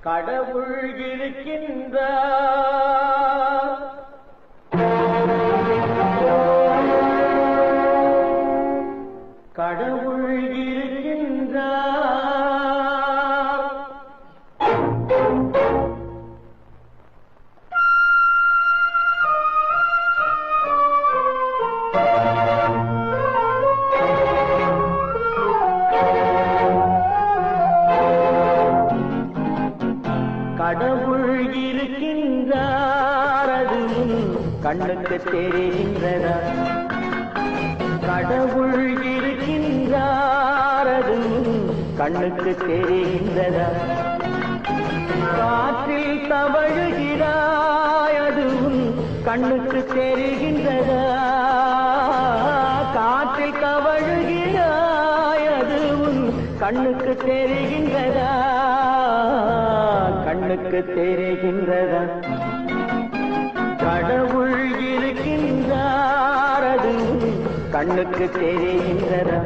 கடவுள் இருக்கின்ற கடவுள் கடவுள் இருக்கின்றார் அது கண்ணுக்கு தெரிகின்றதா? கடவுள் இருக்கின்றார் அது கண்ணுக்கு தெரிகின்றதா? காற்றில் தவழுகிறாய் அது கண்ணுக்கு தெரிகின்றதா? காற்றில் தவழுகிறாய் அது கண்ணுக்கு தெரிகின்றதா? கண்ணுக்கு தெரிகின்றதா? கடவுள் இருக்கின்றார் அது கண்ணுக்கு தெரிகின்றதா?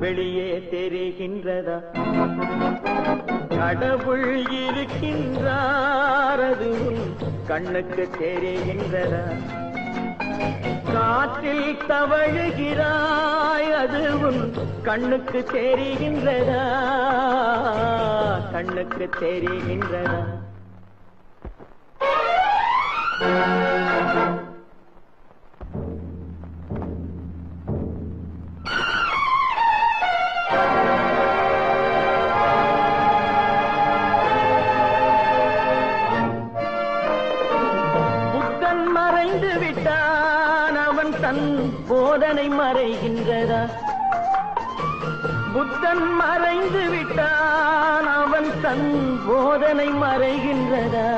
வெளியே தெரிகின்றதா? கடவுள் இருக்கின்றார் கண்ணுக்கு தெரிகின்றதா? காற்றில் தவழுகிறாய் அது உன் கண்ணுக்கு தெரிகின்றதா? கண்ணுக்கு தெரிகின்றதா? தன் போதனை மறைகின்றதா? புத்தன் மறைந்து விட்டான் அவன் தன் போதனை மறைகின்றதா?